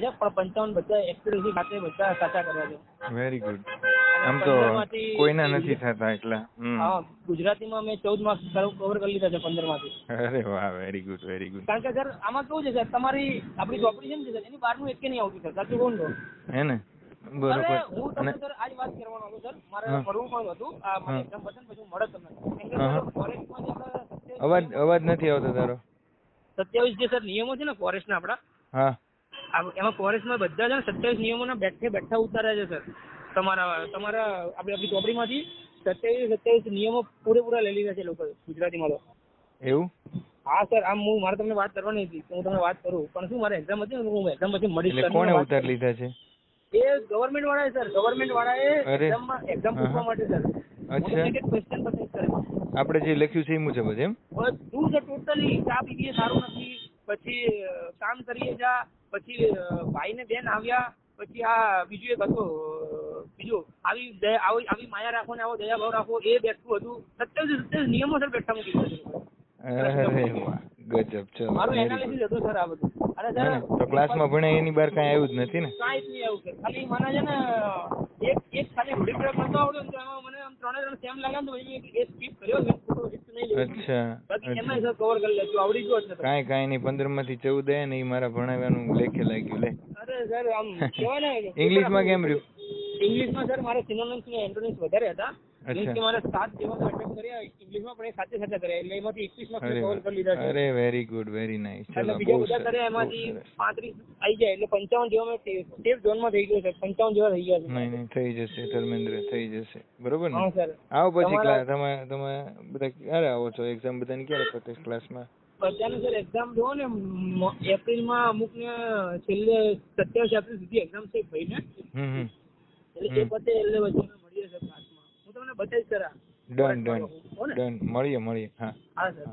પણ પંચાવન બધા એક્યુરેસી સાથે બધા સાચા કર્યા છે. વેરી ગુડ આમ તો કોઈના નથી થતા એટલા. હા ગુજરાતીમાં મેં ચૌદ માર્ક્સ કવર કરી લીધા છે પંદરમાંથી અરે વાહ વેરી ગુડ વેરી ગુડ કારણ કે સર આમાં કેવું છે સર તમારી આપણી ચોપડી છે ને સર એની બહારનું એક નહીં આવતું સર. સાચું કહું ને હે ને? બરોબર. હું તમને સર આજ વાત કરવાનો હતો સર. મારે ફરવું પણ હતું. આ પછી મળે તમને. અવાજ અવાજ નથી આવતો તારો. સત્યાવીસ જે સર નિયમો છે ને ફોરેસ્ટના આપણા હા. એમાં ફોરેસ્ટમાં બધા છે ને સત્યાવીસ નિયમોના બેઠે બેઠા ઉતાર્યા છે સર. તમારા તમારા આપણી આપણી ચોપડીમાંથી સત્યાવીસ સત્યાવીસ નિયમો પૂરેપૂરા લઈ લીધા છે લોકો ગુજરાતીમાં તો. એવું? હા સર આમ હું મારે તમને વાત કરવાની હતી હું તમને વાત કરું. પણ શું મારે એક્ઝામ હતી હું એક્ઝામ પછી મળી કોણે ઉતાર લીધા છે? એ ગવર્મેન્ટ વાળાએ સર. ગવર્મેન્ટ વાળાએ. એક્ઝામમાં એક્ઝામ પૂછવા માટે સર. અચ્છા. આપણે જે લખ્યું છે એ મુજબ જ એમ? બધું છે ટોટલી ચા પીવીએ સારું નથી. પછી કામ કરીએ જા પછી ભાઈ ને બેન આવ્યા પછી આ બીજું એક હતું બીજું આવી આવી આવી માયા રાખો ને આવો દયા ભાવ રાખો એ બેઠું હતું. સત્યાવીસ સત્યાવીસ નિયમો સર બેઠા મૂકી દીધા છે. ગજબ ચલો મારું એનાલિસિસ. હતું સર આ બધું. અરે સર તો ક્લાસમાં ભણે એની બહાર કાંઈ આવ્યું જ નથી ને? કાંઈ જ નહીં આવું સર. ખાલી મને છે ને એક એક ખાલી રૂઢિપ્રયોગ કરતો આવડ્યો ને તો એમાં મને આમ ત્રણે ત્રણ સેમ લાગ્યા ને તો પછી એક કર્યો ખોટો risk નહીં લીધો. અચ્છા કઈ એમાં કવર કરી લેજો આવડી ગયો જ ને તો. કાંઈ કાંઈ નહીં પંદરમાંથી ચૌદ એ ને એ મારા ભણાવવાનું લેખે લાગ્યું લે. અરે સર આમ કેવાય ને ઇંગ્લિશમાં કેમ રહ્યું? ઇંગ્લિશમાં સર મારે સિનોનિમ્સ ને એન્ટોનિમ્સ વધારે હતા. કે મારે સાત જેવા attempt કર્યા ઇંગ્લિશમાં પણ સાચે સાચા કર્યા. એટલે એમાંથી 21 માં કવર કરી લીધા છે. અરે વેરી ગુડ વેરી નાઇસ એટલે ચલો બીજા બધા કર્યા એમાંથી સરસ. પાંત્રીસ આવી જાય એટલે પંચાવન જેવા મેં સેફ ઝોનમાં થઈ ગયો છે. પંચાવન જેવા થઈ ગયા છે. નહીં નહીં થઈ જશે ધર્મેન્દ્ર થઈ જશે. બરોબર ને? હા સર આવો પછી ક્લાસ તમે તમે બધા ક્યારે આવો છો? એક્ઝામ બધાને ક્યારે પતે ક્લાસમાં બધાને સર એક્ઝામ જોવો ને મ- એપ્રિલમાં અમુક ને છેલ્લે સત્યાવીસ એપ્રિલ સુધી એક્ઝામ છે ભાઈને. ને હમ. એટલે એ પતે એટલે વચ્ચે મળીએ સર ક્લાસમાં હું તમને બતાવીશ સર ડન ડન ડન મળીએ મળીએ. હા. હા સર